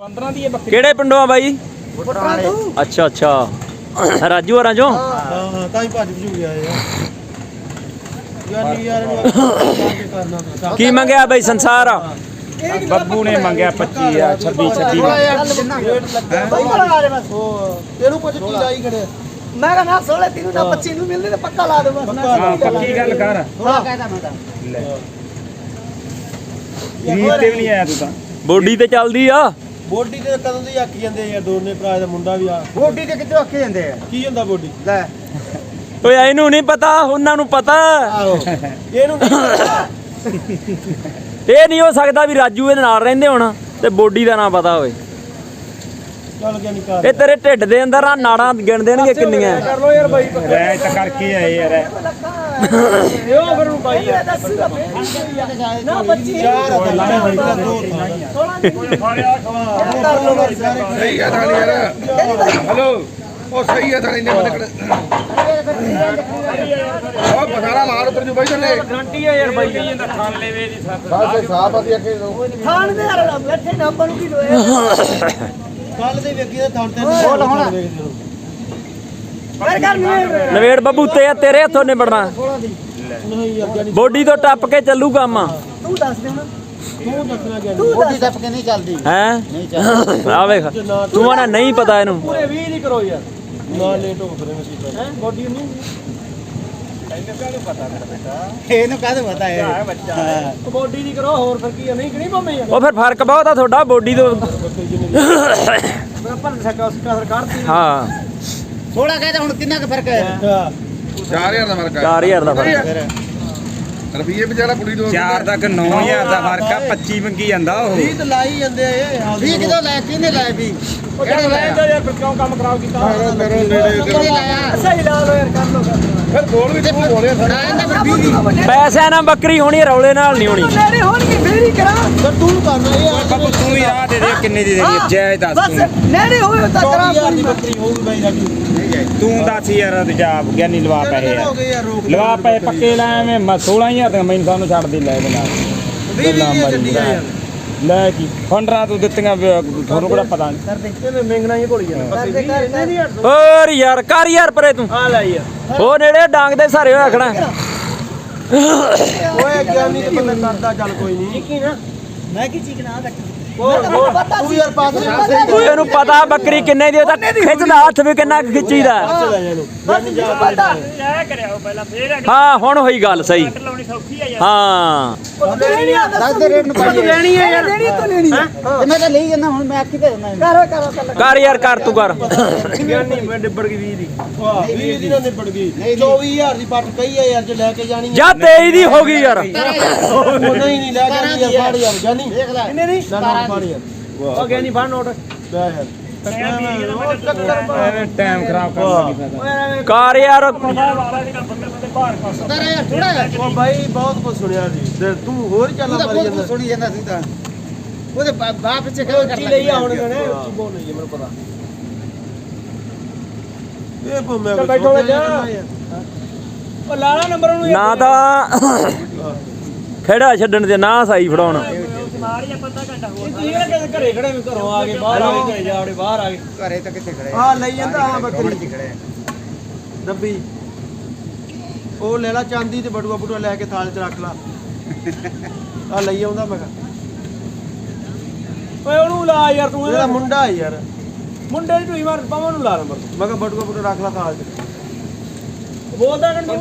15 ਦੀ ਇਹ ਬੱਕਰੀ। ਕਿਹੜੇ ਪਿੰਡੋਂ ਆ ਬਾਈ? ਅੱਛਾ ਅੱਛਾ। ਰਾਜੂ ਹਰਾਂ ਚੋਂ ਹਾਂ ਤਾਂ ਹੀ ਭੱਜ ਭਜੂ ਗਿਆ ਯਾਰ ਯਾਨੀ ਯਾਰ ਨੂੰ ਕੀ ਕਰਨਾ ਪਤਾ ਕੀ ਮੰਗਿਆ ਬਾਈ ਸੰਸਾਰ? ਬੱਬੂ ਨੇ ਮੰਗਿਆ 25 ਆ 26 26 ਉਹ ਇਹਨੂੰ ਕੁਝ ਕੀ ਲਾਈ ਖੜੇ ਮੈਂ ਕਹਾਂ ਨਾ 16 ਤੈਨੂੰ ਨਾ 25 ਨੂੰ ਮਿਲਦੇ ਤੇ ਪੱਕਾ ਲਾ ਦੇ ਬਸ ਹਾਂ ਪੱਕੀ ਗੱਲ ਕਰ। ਥੋੜਾ ਕਹਿਦਾ ਮੈਂ ਤਾਂ। ਲੈ। ਰੀਤ ਤੇ ਵੀ ਨਹੀਂ ਆਇਆ ਤੂੰ ਤਾਂ। ਬੋਡੀ ਤੇ ਚੱਲਦੀ ਆ। ਬੋਡੀ ਤੇ ਕਦੋਂ ਦੀ ਆਖੀ ਜਾਂਦੇ ਯਾਰ ਦੋਨੇ ਭਰਾ ਦਾ ਮੁੰਡਾ ਵੀ ਆ? ਗੋਡੀ ਤੇ ਕਿੱਥੇ ਅੱਖੇ ਜਾਂਦੇ ਆ? ਕੀ ਹੁੰਦਾ ਬੋਡੀ? ਲੈ। ਓਏ ਇਹਨੂੰ ਨਹੀਂ ਪਤਾ ਉਹਨਾਂ ਨੂੰ ਪਤਾ। ਆਹੋ। ਇਹਨੂੰ ਨਹੀਂ ਪਤਾ। ਇਹ ਨਹੀਂ ਹੋ ਸਕਦਾ ਵੀ ਰਾਜੂ ਇਹਦੇ ਨਾਲ ਰਹਿੰਦੇ ਹੋਣ ਤੇ ਬੋਡੀ ਦਾ ਨਾਂ ਪਤਾ ਹੋਵੇ। ਚੱਲ ਗਿਆ ਨਹੀਂ ਕਰ ਇਹ ਤੇਰੇ ਢਿੱਡ ਦੇ ਅੰਦਰ ਆ ਨਾੜਾਂ ਗਿਣ ਦੇਣਗੇ ਕਿੰਨੀਆਂ? ਕਰ ਲੋ ਯਾਰ ਬਾਈ। ਤਾਂ ਕਰਕੇ ਆਏ ਯਾਰ। ਇਹੋ ਫਿਰ ਨੂੰ ਬਾਈ ਨਾ 25 ਚਾਰ ਕਰ ਲੋ ਸਹੀ ਆ ਥਾਲੀ ਯਾਰ ਹਲੋ। ਉਹ ਸਹੀ ਆ ਥਾਲੀ ਨੇ ਬੰਦੇ ਉਹ ਬਸਾਰਾ ਮਾਰ ਉਤਰ ਜੂ ਬਾਈ ਥੱਲੇ ਗਰੰਟੀ ਆ ਯਾਰ ਬਾਈ। ਜਾਂਦਾ ਖਾਣ ਲੈਵੇ ਦੀ ਸਾਫ਼ ਸਾਫ਼ ਆ ਅੱਗੇ। ਖਾਣ ਦੇ ਯਾਰ ਬੈਠੇ ਨਾ ਆਪਾਂ ਨੂੰ ਕੀ ਲੋਇਆ ਕੱਲ ਦੇ ਵੇਖੀ ਦਾ ਥਾਂ ਤੇ ਬੋਲ ਹੁਣ। ਕਰ ਕਰ ਨਹੀਂ ਨਵੇੜ। ਬੱਬੂ ਤੇ ਤੇਰੇ ਹੱਥੋਂ ਨਿਬੜਨਾ। ਨਹੀਂ ਬੋਡੀ ਤੋਂ ਟੱਪ ਕੇ ਚੱਲੂ ਕੰਮ ਤੂੰ ਦੱਸ ਦੇ ਹੁਣ। ਤੂੰ ਦੱਸਣਾ ਗਿਆ ਤੂੰ ਦੱਸ। ਟੱਪ ਕੇ ਨਹੀਂ ਚੱਲਦੀ। ਹੈ? ਆ ਵੇਖ ਤੂੰ ਆਣਾ ਨਹੀਂ ਪਤਾ ਇਹਨੂੰ। ਪੂਰੇ 20 ਨਹੀਂ ਕਰੋ ਯਾਰ। ਨਾ ਲੇਟ ਹੋ ਫਿਰ ਮੈਂ ਹੈ? ਬੋਡੀ ਨਹੀਂ ਇਹਨੂੰ ਕਾਹਦੇ ਪਤਾ ਹੈ ਕਬੱਡੀ ਦੀ ਕਰੋ ਹੋਰ ਫਿਰ ਕੀ ਆ? ਨਹੀਂ ਕਿ ਨਹੀਂ ਭਾਵੇਂ ਯਾਰ ਉਹ ਫਿਰ ਫ਼ਰਕ ਬਹੁਤ ਆ ਤੁਹਾਡਾ ਬੋਡੀ ਤੋਂ। ਮੈਂ ਭੰਨ ਸਕਾ ਸਰਕਾਰ ਦੀ ਹਾਂ। ਥੋੜਾ ਕਹਿਦਾ ਹੁਣ ਕਿੰਨਾ ਕੁ ਫ਼ਰਕ ਹੈ? ਹਾਂ। 4000 ਦਾ ਮਰਕਾ 4000 ਦਾ ਫ਼ਰਕ ਰੁਪਈਏ ਵਿਚਾਰਾ ਕੁੜੀ ਤੋਂ 4 ਤੱਕ 9000 ਦਾ ਫ਼ਰਕ ਆ 25 ਮੰਗੀ ਜਾਂਦਾ ਉਹ। 20 ਤਾਂ ਲਾਈ ਜਾਂਦੇ ਆ ਇਹ 20 ਕਿਲੋ ਲੈ ਕਿਹਨੇ ਲਾਇਆ ਵੀ। ਕਿਹੜੇ ਲਾਇਆ? ਯਾਰ ਫਿਰ ਕਿਉਂ ਕੰਮ ਖਰਾਬ ਕੀਤਾ? ਮੇਰੇ ਨੇੜੇ ਕਿਹਨੇ ਲਾਇਆ। ਸਹੀ ਲਾ ਲੋ ਯਾਰ ਕਰ ਲੋ ਫਿਰ ਬੋਲ ਵੀ ਤੂੰ ਬੋਲਿਆ ਫੜਾ ਜਾਂਦਾ ਫਿਰ 20 ਦੀ ਪੈਸਿਆਂ ਨਾਲ ਬੱਕਰੀ ਹੋਣੀ ਰੌਲੇ ਨਾਲ ਨਹੀਂ ਹੋਣੀ। ਨੇੜੇ ਹੋਣਗੇ ਫੇਰ ਹੀ ਕਰਾਂ। ਫਿਰ ਤੂੰ ਕਰਨਾ ਇਹ ਬੱਬੂ ਤੂੰ ਵੀ ਰਾਹ ਦੇ ਦੇ ਕਿੰਨੇ ਦੀ ਦੇਣੀ ਜੈ ਦੱਸ ਬਸ ਤੂੰ। ਨੇੜੇ ਹੋਵੇ ਤਾਂ ਕਰਾਂ 24000 ਦੀ ਬੱਕਰੀ ਹੋਊਗੀ ਬਾਈ ਸਾਡੀ। ਤੂੰ ਦੱਸ ਯਾਰ ਦੂਜਾ ਗਿਆਨੀ ਲਵਾ ਪੈਸੇ ਹੋ ਆ ਗਏ ਯਾਰ ਲਵਾ ਪੈਸੇ ਪੱਕੇ ਲਾਏ ਮੈਂ 16000 ਤੇ ਮੈਨੂੰ ਸਾਨੂੰ ਛੱਡ ਦੇ ਲੈ ਦੇ ਨਾਲ। 20 ਦੀਆਂ ਚੱਲੀਆਂ ਯਾਰ। ਲੈ ਕੀ ਫੰਡਰਾਂ ਤੂੰ ਦਿੱਤੀਆਂ ਵੀ ਤੁਹਾਨੂੰ ਕਿਹੜਾ ਪਤਾ ਨਹੀਂ। ਇਹਨੇ ਮੰਗਣਾ ਹੀ ਭੁੱਲ ਜਾਣਾ ਕਰਦੇ ਕਰ ਨਹੀਂ ਹੋਰ ਯਾਰ ਕਰ ਯਾਰ ਪਰੇ ਤੂੰ। ਆ ਲੈ ਯਾਰ। ਉਹ ਨੇੜੇ ਡਾਂਗ ਦੇ ਸਾਰੇ ਹੋਇਆ ਖੜਾ ਓਏ ਗਿਆਨੀ ਤੇ ਬੰਦਾ ਕਰਦਾ ਚੱਲ ਕੋਈ ਨਹੀਂ। ਕੀ ਨਾ ਮੈਂ ਕੀ ਚੀਕ ਨਾ ਰੱਖ? ਹੋਰ ਹੋਰ ਤੂੰ ਇਹਨੂੰ ਪਤਾ ਬੱਕਰੀ ਕਿੰਨੇ ਦੀ ਉਹ ਤਾਂ ਖਿੱਚਦਾ ਹੱਥ ਵੀ ਕਿੰਨਾ ਖਿੱਚੀਦਾ ਹਾਂ। ਹੁਣ ਹੋਈ ਗੱਲ ਸਹੀ। ਹਾਂ। ਲੈਣੀ ਆ ਦੱਸ ਦੇ ਰੇਟ ਨੂੰ ਪਾ ਦੇ। ਲੈਣੀ ਹੈ ਯਾਰ। ਲੈਣੀ ਤਾਂ ਲੈਣੀ ਹੈ? ਤੇ ਮੈਂ ਤਾਂ ਲਈ ਜਾਂਦਾ ਹੁਣ ਮੈਂ ਆਖੀ ਤੇ ਜਾਂਦਾ ਕਰੋ ਕਰੋ ਕਰੋ। ਕਰ ਯਾਰ ਕਰ ਤੂੰ ਕਰ। ਗਿਆਨੀ ਮੈਂ ਡਿੱਬੜ ਗਈ 20 ਦੀ। ਵਾਹ 20 ਦੀ ਨਾ ਨਿਬੜ ਗਈ। 24000 ਦੀ ਪੱਟ ਕਹੀ ਆ ਯਾਰ ਜੇ ਲੈ ਕੇ ਜਾਣੀ ਜਾਂ 23 ਦੀ ਹੋ ਗਈ ਯਾਰ। ਉਹ ਨਹੀਂ ਨਹੀਂ ਲੈ ਕੇ ਯਾਰ। ਫੜ ਯਾਰ ਗਿਆਨੀ ਦੇਖ ਲੈ। ਕਿੰਨੇ ਦੀ ਫੜ ਯਾਰ ਵਾਹ ਗਿਆਨੀ ਫੜ ਨੋਟ। ਲੈ ਯਾਰ ਟੱਕਰ ਐਵੇਂ ਟਾਈਮ ਖਰਾਬ ਕਰਨ ਲੱਗੀ ਫਾਇਦਾ ਕਰ ਯਾਰ। ਤੇਰਾ ਯਾਰ ਥੋੜਾ ਹੈ ਉਹ ਬਾਈ ਬਹੁਤ ਕੁਝ ਸੁਣਿਆ ਸੀ। ਤੇ ਤੂੰ ਹੋਰ ਚੱਲ ਤੂੰ ਤਾਂ ਮਾਰੀ ਬਹੁਤ ਜਾਂਦਾ। ਕੁਝ ਸੁਣੀ ਜਾਂਦਾ ਸੀ ਤਾਂ। ਉਹਦੇ ਬਾ- ਬਾਪ ਪਿੱਛੇ ਕਿਉਂ ਉੱਚੀ ਲਈ ਆ ਹੁਣ ਕਹਣੇ ਉੱਚੀ ਬੋਲ ਲਈ ਮੈਨੂੰ ਪਤਾ। ਇਹ ਭੋ ਮੈਂ ਬੈਠੋ ਉਹ ਲਾਲਾ ਨੰਬਰ ਉਹਨੂੰ ਨਾ ਤਾਂ ਖੇੜਾ ਛੱਡਣ ਦੇ ਨਾ ਸਾਈ ਫੜਾਉਣ। ਤੁਸੀਂ ਕਿਹੜੇ ਘਰੇ ਖੜੇ ਵੀ ਘਰੋਂ ਆ ਗਏ ਬਾਹਰ ਆ ਗਏ ਘਰੇ ਜਾ ਵੜੇ ਬਾਹਰ ਆ ਗਏ ਘਰੇ ਤਾਂ ਕਿੱਥੇ ਖੜੇ? ਆ ਲਈ ਜਾਂਦਾ ਆ ਬੱਕਰੀ। ਖੜੇ ਡੱਬੀ ਉਹ ਲੈ ਲਾ ਚਾਂਦੀ ਤੇ ਬਟੂਆ ਬਟੂਆ ਲੈ ਕੇ ਥਾਲ 'ਚ ਰੱਖ ਲਾ। ਆ ਲਈ ਆਉਂਦਾ ਮੈਂ ਓਏ ਉਹਨੂੰ ਲਾ ਯਾਰ ਤੂੰ। ਇਹਦਾ ਮੁੰਡਾ ਹੈ ਯਾਰ। ਮੁੰਡੇ ਦੀ ਢੂਈ ਮਾਰ ਪਾਵਾਂ ਨੂੰ ਲਾ ਨੰਬਰ ਮੈਂ ਕਿਹਾ ਬਟੂਆ ਬਟੂਆ ਰੱਖ ਲਾ ਥਾਲ 'ਚ। ਬੋਲਦਾ ਕਿ ਤੂੰ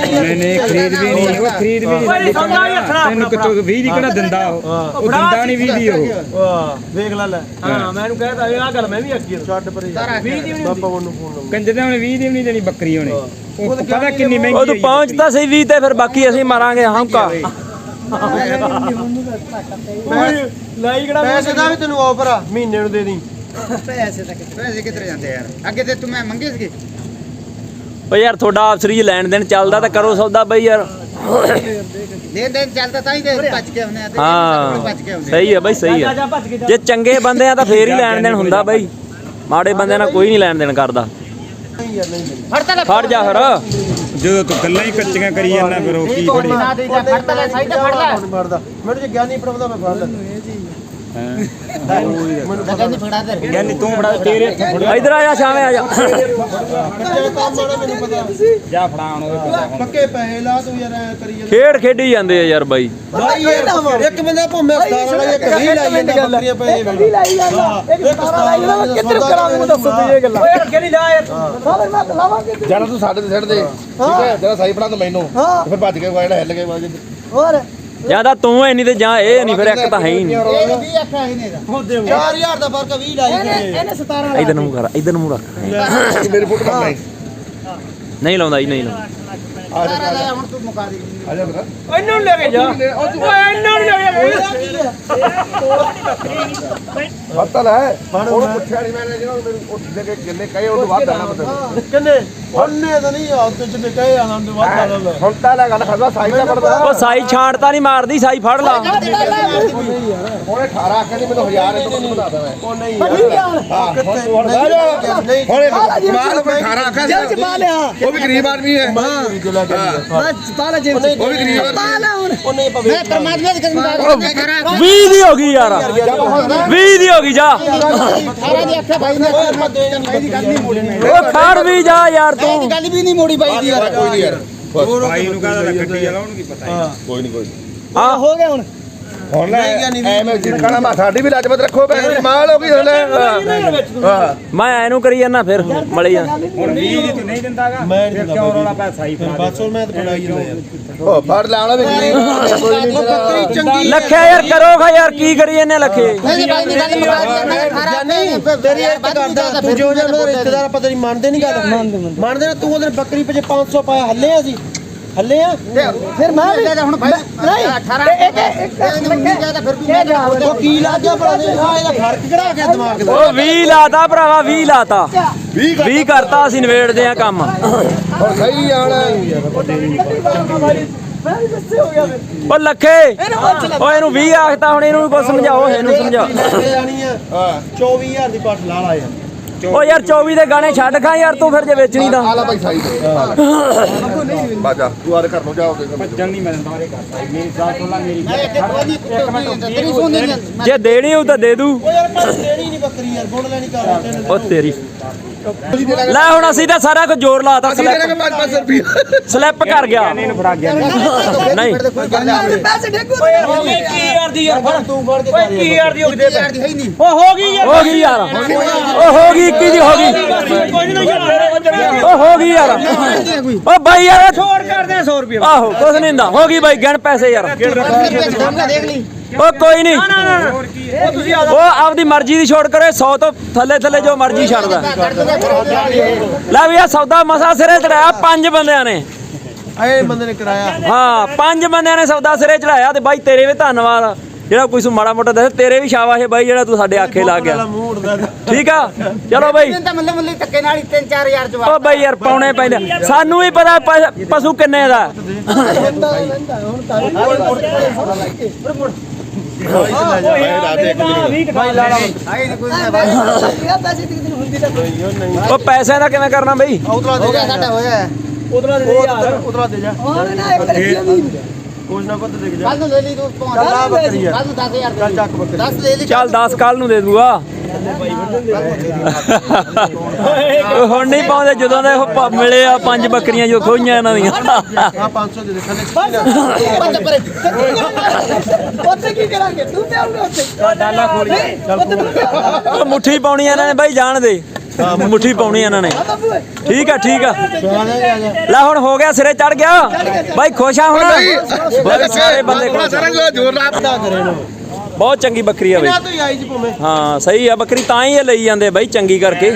ਨਹੀਂ ਨਹੀਂ ਖਰੀਦ ਵੀ ਨਹੀਂ ਉਹ ਖਰੀਦ ਵੀ ਨਹੀਂ ਤੈਨੂੰ ਕਿਤੋਂ 20 ਦੀ ਕਿਹੜਾ ਦਿੰਦਾ ਉਹ ਉਹ ਦਿੰਦਾ ਨਹੀਂ 20 ਦੀ ਉਹ ਵਾਹ ਵੇਖ ਲੈ ਲੈ ਹਾਂ ਮੈਂ ਇਹਨੂੰ ਕਹਿਦਾ ਇਹ ਆ ਗੱਲ ਮੈਂ ਵੀ ਅੱਗੇ ਛੱਡ ਪਰੇ 20 ਦੀ ਬਾਪਾ ਉਹਨੂੰ ਫੋਨ ਲਾਉਂਦਾ ਕੰਜਰ ਉਹਨੇ 20 ਦੀ ਵੀ ਨਹੀਂ ਦੇਣੀ ਬੱਕਰੀ ਉਹਨੇ ਉਹ ਪਤਾ ਕਿੰਨੀ ਮਹਿੰਗੀ ਉਹ ਤੂੰ ਹੋਈ ਪਹੁੰਚ ਤਾਂ ਸਹੀ 20 ਤੇ ਫਿਰ ਬਾਕੀ ਅਸੀਂ ਮਾਰਾਂਗੇ ਹੰਕਾ ਲਾਈ ਕਿਹੜਾ ਪੈਸੇ ਦਾ ਵੀ ਤੈਨੂੰ ਆਫਰ ਆ ਮਹੀਨੇ ਨੂੰ ਦੇ ਦੀ ਪੈਸੇ ਤਾਂ ਕਿੱਥੇ ਪੈਸੇ ਕਿੱਧਰ ਜਾਂਦੇ ਯਾਰ? ਅੱਗੇ ਤੇ ਤੂੰ ਮੈਂ ਮੰਗੇ ਸੀਗੇ। ਓ ਯਾਰ ਤੁਹਾਡਾ ਆਪਸਰੀ ਲੈਣ ਦੇਣ ਚੱਲਦਾ ਤਾਂ ਕਰੋ ਸੌਦਾ ਬਈ ਯਾਰ। ਦੇ ਦੇ ਚੱਲਦਾ ਤਾਂ ਹੀ ਤੇ ਭੱਜ ਕੇ ਆਉਂਦੇ ਆ ਤੇ ਹਾਂ ਭੱਜ ਕੇ ਆਉਂਦੇ ਸਹੀ ਹੈ ਬਈ ਸਹੀ ਕੇ ਜੇ। ਚੰਗੇ ਬੰਦੇ ਆ ਤਾਂ ਫੇਰ ਹੀ ਲੈਣ ਦੇਣ ਹੁੰਦਾ ਬਈ। ਮਾੜੇ ਬੰਦਿਆਂ ਨਾਲ ਕੋਈ ਨਹੀਂ ਲੈਣ ਦੇਣ ਕਰਦਾ। ਲੈ ਫੜ ਜਾ ਫਿਰ ਜਦੋਂ ਤੂੰ ਗੱਲਾਂ ਹੀ ਕੱਚੀਆਂ ਕਰੀ ਜਾਂਦਾ ਫਿਰ ਉਹ ਕੀ ਫੜੀ ਨਾ ਦੇ ਜਾ ਲੈ ਸਾਈਡ ਤੇ ਫੜ ਲੈ। ਮੈਨੂੰ ਜੇ ਗਿਆਨੀ ਪੜਾਉਂਦਾ ਮੈਂ ਫੜ ਲੈਂਦਾ। ਕਹਿੰਦੀ ਫੜਾ ਤੂੰ ਬੜਾ ਤੇਰੇ ਇੱਥੇ ਫੜ ਇਧਰ ਆ ਜਾ ਸ਼ਾਮੇ ਆ ਜਾ ਜਿਹੜਾ ਕੰਮ ਆਣਾ ਮੈਨੂੰ ਪਤਾ ਜਾ ਫੜਾ ਹੁਣ ਉਹਦੇ ਪੈਸੇ ਪੱਕੇ ਪੈਸੇ ਲਾ ਤੂੰ ਯਾਰ ਐ ਕਰੀ ਜਾਂਦਾ ਖੇਡ ਖੇਡੀ ਜਾਂਦੇ ਆ ਯਾਰ ਬਾਈ। ਬਾਈ ਯਾਰ ਇੱਕ ਬੰਦਾ ਭੁੰਮੇ ਹਸਪਤਾਲ ਵਾਲਾ ਇੱਕ ਵੀ ਲਾਈ ਜਾਂਦਾ ਬੱਕਰੀਆਂ ਪਏ ਗੱਡੀ ਲਾਈ ਜਾਂਦਾ ਇੱਕ ਸਾਰਾ ਲਾਈ ਜਾਂਦਾ ਕਿੱਧਰ ਕਰਾਂਗੇ ਦੱਸੋ ਤੂੰ ਇਹ ਗੱਲਾਂ। ਓਏ ਅੱਗੇ ਨਹੀਂ ਲਾ ਯਾਰ। ਸਾਰੇ ਮੈਂ ਲਾਵਾਂਗੇ ਜਣਾ ਤੂੰ ਸਾਡੇ ਤੇ ਛੱਡ ਦੇ। ਠੀਕ ਹੈ ਜਰਾ ਸਾਈ ਫੜਾ ਤੂੰ ਮੈਨੂੰ। ਫਿਰ ਭੱਜ ਕੇ ਵਾਇੜਾ ਹਿੱਲ ਕੇ ਵਾਜ ਹੋਰ? ਜਾਂ ਤਾਂ ਤੂੰ ਐ ਨਹੀਂ ਤੇ ਜਾਂ ਇਹ ਨਹੀਂ ਫਿਰ ਇੱਕ ਤਾਂ ਹੈ ਹੀ ਨਹੀਂ। ਇਹ ਵੀ ਆਖਿਆ ਹੀ ਨਹੀਂ ਇਹਦਾ। 4000 ਦਾ ਫ਼ਰਕ 20 ਲਾਈ ਇਹਨੇ ਗਏ ਇਹਨੇ 17 ਇਧਰ ਨੂੰ ਕਰ ਇਧਰ ਨੂੰ ਰੱਖ ਮੇਰੀ ਫੋਟੋ ਕਰ ਨਹੀਂ ਲਾਉਂਦਾ ਜੀ ਨਹੀਂ ਲਾਉਂਦਾ। ਆ ਜਾ ਸਾਰਾ ਲਾਇਆ ਹੁਣ ਤੂੰ ਮੁਕਾ ਦੇ। ਆ ਜਾ ਬੇਟਾ। ਇਹਨਾਂ ਨੂੰ ਲੈ ਕੇ ਜਾ। ਇਹਨਾਂ ਨੂੰ ਲੈ ਪਤਾ ਲੈ ਉਹਨੂੰ ਪੁੱਛਿਆ ਨਹੀਂ ਮੈਨੇ ਜਿਹੜਾ ਮੈਨੂੰ ਉੱਠ ਦੇ ਕੇ ਕਿੰਨੇ ਕਹੇ ਉਹਨੂੰ ਬਾਅਦ ਆਣਾ ਪਤਾ। ਕਿੰਨੇ? ਉਹਨੇ ਤਾਂ ਨਹੀਂ ਆ ਤੇ ਜਿੰਨੇ ਕਹੇ ਆਨੰਦ ਵਾਦਾ ਲਾ ਹੁਣ ਤਾਂ ਲੈ ਗੱਲ ਖਸਵਾ ਸਾਈ ਦਾ ਪੜਦਾ ਉਹ ਸਾਈ ਛਾਂਟ ਤਾਂ ਨਹੀਂ ਮਾਰਦੀ ਸਾਈ ਫੜ ਲਾ। ਉਹਨੇ 18 ਆਖਿਆ ਨਹੀਂ ਮੈਨੂੰ 1000 ਇਹ ਤੋਂ ਬਤਾ ਦਵਾਂ ਉਹ ਨਹੀਂ ਹਾਂ ਹੁਣ ਤੂੰ ਹੁਣ ਬਹਿ ਜਾ। ਨਹੀਂ ਹੁਣ ਮਾਲ ਕੋਈ 18 ਆਖਿਆ ਜੇਬ ਚ ਪਾ ਲਿਆ। ਉਹ ਵੀ ਗਰੀਬ ਆਦਮੀ ਹੈ। ਨਹੀਂ ਚਲਾ ਕੇ ਬਸ ਪਾ ਲੈ ਜੇਬ ਚ ਉਹ ਵੀ ਗਰੀਬ ਆਦਮੀ ਪਾ ਲੈ ਹੁਣ। ਉਹ ਨਹੀਂ ਪਵੇ ਮੈਂ ਪਰਮਾਤਮਾ ਦੀ ਕਸਮ ਖਾ 20 ਦੀ ਹੋ ਗਈ ਯਾਰ। 20 ਦੀ ਹੋ ਗਈ ਜਾ। 18 ਦੀ ਆਖਿਆ ਭਾਈ ਨੇ ਮੈਂ ਦੇ ਨਹੀਂ ਭਾਈ ਦੀ ਗੱਲ ਨਹੀਂ ਬੋਲਣੀ ਓ ਫੜ ਵੀ ਜਾ ਯਾਰ ਇਹ ਤੂੰ ਗੱਲ ਵੀ ਨਹੀਂ ਮੋੜੀ ਬਾਈ ਦੀ ਯਾਰ। ਕੋਈ ਨਹੀਂ ਯਾਰ ਭਾਈ ਨੂੰ ਕਹਦਾ ਗੱਡੀ ਵਾਲਾ ਉਹਨੂੰ ਕੀ ਪਤਾ ਕੋਈ ਨਹੀਂ ਕੋਈ ਹਾਂ ਹੋ ਗਿਆ ਹੁਣ। ਹੁਣ ਲੈ ਐਵੇਂ ਜਿੱਕਣਾ ਮਾ ਸਾਡੀ ਵੀ ਲਾਜਮਤ ਰੱਖੋ ਭੈਣ ਦੀ ਮਾਲ ਹੋ ਗਈ ਹੁਣ ਹਾਂ। ਮੈਂ ਐਨੂੰ ਕਰੀ ਜਾਂਦਾ ਫਿਰ ਮਲੀ ਜਾ ਹੁਣ 20 ਦੀ ਤੂੰ ਨਹੀਂ ਦਿੰਦਾਗਾ ਮੈਂ ਨਹੀਂ ਕਿਉਂ। ਰੋਲਾ ਪੈ ਸਾਈ ਫੜਾ ਬਸ ਹੁਣ ਮੈਂ ਤਾਂ ਫੜਾਈ ਜਾਂਦਾ ਯਾਰ। ਉਹ ਫੜ ਲੈਣਾ ਵੀ। ਗਰੀਬ ਕੋਈ ਨਹੀਂ ਚੰਗੀ ਲੱਖਿਆ ਯਾਰ ਕਰੋ ਖਾ ਯਾਰ ਕੀ ਕਰੀ ਇਹਨੇ ਲੱਖੇ? ਨਹੀਂ ਬਾਈ ਦੀ ਗੱਲ ਮੁਕਾ ਦੇ ਮੈਂ 18 ਨਹੀਂ ਤੇਰੀ ਇੱਕ ਕਰਦਾ ਤੂੰ ਜੋ ਜੋ ਰਿਸ਼ਤੇਦਾਰ ਪਤਾ ਨਹੀਂ ਮੰਨਦੇ ਨਹੀਂ ਗੱਲ। ਮੰਨਦੇ ਨਾ ਤੂੰ ਉਹਦੇ ਬੱਕਰੀ ਪਿੱਛੇ 500 ਪਾਇਆ ਹੱਲੇ ਆ ਹੱਲੇ ਆ। ਫਿਰ ਮੈਂ ਵੀ ਹੁਣ ਨਹੀਂ 18 ਇੱਕ ਇੱਕ ਨਹੀਂ ਜ਼ਿਆਦਾ ਫਿਰ ਵੀ ਉਹ ਕੀ ਲਾਜਾ ਬੜਾ ਦੇ ਆ ਇਹਦਾ ਫ਼ਰਕ ਕਿਹੜਾ ਆ ਗਿਆ ਦਿਮਾਗ ਦਾ? ਉਹ 20 ਲਾਤਾ ਭਰਾਵਾ 20 ਲਾਤਾ। 20 ਕਰਤਾ। ਅਸੀਂ ਨਵੇੜਦੇ ਆ ਕੰਮ। ਹੁਣ ਸਹੀ ਆਣ ਉਹ ਲੱਖੇ। ਓ ਇਹਨੂੰ 20 ਆਖਤਾ ਹੁਣ ਇਹਨੂੰ ਵੀ ਕੁਝ ਸਮਝਾਓ ਇਹਨੂੰ ਸਮਝਾ ਲੈ ਕੇ ਜਾਣੀ ਆ ਹਾਂ 24000 ਦੀ ਪੱਟ ਲਾ ਲਾ ਯਾਰ ਓ ਯਾਰ 24 ਦੇ ਗਾਣੇ ਛੱਡ ਖਾ ਯਾਰ ਤੂੰ ਫਿਰ ਜੇ ਵੇਚਣੀ ਤਾਂ। ਆ ਲੈ ਭਾਈ ਸਾਈ ਦੇ। ਬਾਜਾ ਤੂੰ ਆਰੇ ਘਰ ਨੂੰ ਜਾਓ ਦੇ ਭੱਜਣ ਨਹੀਂ ਮੈਂ ਦਿੰਦਾ ਉਹਦੇ ਘਰ ਸਾਈ ਮੇਰੀ ਗੱਲ ਸੁਣ ਲੈ ਮੇਰੀ ਜੇ ਦੇਣੀ ਹੋਊ ਤਾਂ ਦੇ ਦੂ। ਉਹ ਯਾਰ ਮੈਂ ਦੇਣੀ ਨਹੀਂ ਬੱਕਰੀ ਯਾਰ ਗੁਣ ਲੈਣੀ ਕਰ ਉਹ ਤੇਰੀ ਲੈ ਹੁਣ ਅਸੀਂ ਤਾਂ ਸਾਰਾ ਕੁਝ ਜ਼ੋਰ ਲਾਤਾ ਸਲਿੱਪ ਦੇਣਗੇ 5-5 ਰੁਪਏ। ਸਲਿੱਪ ਕਰ ਗਿਆ। ਫੜਾ ਨਹੀਂ ਪੈਸੇ ਡੇਗੂ ਤੂੰ ਫੜ ਕੇ ਕੀ ਯਾਰ ਦੀ ਹੋ ਗਈ ਦੇ ਯਾਰ ਦੀ ਹੈ ਹੀ ਨਹੀਂ। ਉਹ ਹੋ ਗਈ ਯਾਰ। ਹੋ ਗਈ ਯਾਰ। ਉਹ ਹੋ ਗਈ 21 ਦੀ ਹੋ ਗਈ। ਉਹ ਹੋ ਗਈ ਯਾਰ। ਉਹ ਬਾਈ ਯਾਰ। ਛੋੜ ਕਰਦੇ 100 ਰੁਪਏ। ਆਹੋ ਕੁਛ ਨਹੀਂ ਹੁੰਦਾ। ਹੋ ਗਈ ਬਾਈ ਗਿਣ ਪੈਸੇ ਯਾਰ। ਦੇਖ ਲਈ। ਉਹ ਕੋਈ ਨਹੀਂ। ਉਹ ਆਪਦੀ ਮਰਜ਼ੀ ਦੀ ਛੋੜ ਕਰੇ 100 ਤੋਂ ਥੱਲੇ ਥੱਲੇ ਜੋ ਮਰਜ਼ੀ ਛੱਡਦਾ। ਲੈ ਵੀ ਆ ਸੌਦਾ ਮਸਾ ਸਿਰੇ ਚੜਾਇਆ ਪੰਜ ਬੰਦਿਆਂ ਨੇ। ਆਏ ਬੰਦੇ ਨੇ ਕਰਾਇਆ। ਹਾਂ ਪੰਜ ਬੰਦਿਆਂ ਨੇ ਸੌਦਾ ਸਿਰੇ ਚੜਾਇਆ ਤੇ ਬਾਈ ਤੇਰੇ ਵੀ ਧੰਨਵਾਦ। ਜਿਹੜਾ ਕੋਈ ਸੂ ਮਾੜਾ ਮੋਟਾ ਦੱਸ ਤੇਰੇ ਵੀ ਸ਼ਾਬਾਸ਼ ਹੈ ਬਾਈ ਜਿਹੜਾ ਤੂੰ ਸਾਡੇ ਆਖੇ ਲੱਗ ਗਿਆ। ਠੀਕ ਆ? ਚਲੋ ਬਾਈ। ਮੱਲੇ ਮੱਲੇ ਧੱਕੇ ਨਾਲ ਹੀ 3-4000 ਜਵਾਬ ਉਹ ਬਾਈ ਯਾਰ ਪਾਉਣੇ ਪੈਂਦੇ। ਸਾਨੂੰ ਵੀ ਪਤਾ ਪਸ਼ੂ ਕਿੰਨੇ ਦਾ। ਆਏ ਪੈਸੇ ਦਾ ਕਿਵੇਂ ਕਰਨਾ ਬਈ ਉਤਲਾ ਦੇ ਜਾ ਸਾਡਾ ਹੋਇਆ ਉਤਲਾ ਦੇ ਦੇ ਯਾਰ ਉਤਲਾ ਦੇ ਜਾ ਹੋਰ ਨਾ ਇੱਕ ਰੁਪਿਆ ਵੀ ਕੁਛ ਨਾ ਕੁਛ ਦੇ ਜਾ ਕੱਲ ਨੂੰ ਲੈ ਲਈ ਤੂੰ ਪਹੁੰਚ ਚੱਲ ਆ ਬੱਕਰੀ ਯਾਰ। ਕੱਲ ਨੂੰ 10000 ਚੱਲ ਚੱਕ ਬੱਕਰੀ 10 ਲੈ ਲਈ ਚੱਲ 10 ਕੱਲ ਨੂੰ ਦੇ ਦੂਗਾ ਹੁਣ ਨਹੀਂ ਪਾਉਂਦੇ ਜਦੋਂ ਦੇ ਉਹ ਮਿਲੇ ਆ ਪੰਜ ਬੱਕਰੀਆਂ ਜੋ ਖੋਈਆਂ ਇਹਨਾਂ ਦੀਆਂ। ਆ 500 ਦੇ ਦੇ ਥੱਲੇ ਪੰਜ ਪਰੇ ਉੱਥੇ ਕੀ ਕਰਾਂਗੇ? ਤੂੰ ਤੇ ਆਉਂਗਾ ਉੱਥੇ। ਡਾਲਾ ਖੋਲੀ ਉਹ ਮੁੱਠੀ ਪਾਉਣੀ ਇਹਨਾਂ ਨੇ ਬਾਈ ਜਾਣ ਦੇ। ਮੁੱਠੀ ਪਾਉਣੀ ਇਹਨਾਂ ਨੇ। ਠੀਕ ਆ ਠੀਕ ਆ। ਲੈ ਹੁਣ ਹੋ ਗਿਆ ਸਿਰੇ ਚੜ ਗਿਆ। ਬਾਈ ਖੁਸ਼ ਆ ਹੁਣ? ਸਾਰੇ ਬੰਦੇ ਖੁਸ਼ ਜੋਰ ਲਾ ਪਤਾ ਕਰੇ ਨੂੰ ਬਹੁਤ ਚੰਗੀ ਬੱਕਰੀ ਆ ਬਈ। ਨਾ ਤੂੰ ਆਈ ਜੀ ਭਵੇਂ? ਹਾਂ ਸਹੀ ਆ ਬੱਕਰੀ ਤਾਂ ਹੀ ਇਹ ਲਈ ਜਾਂਦੇ ਬਾਈ ਚੰਗੀ ਕਰਕੇ।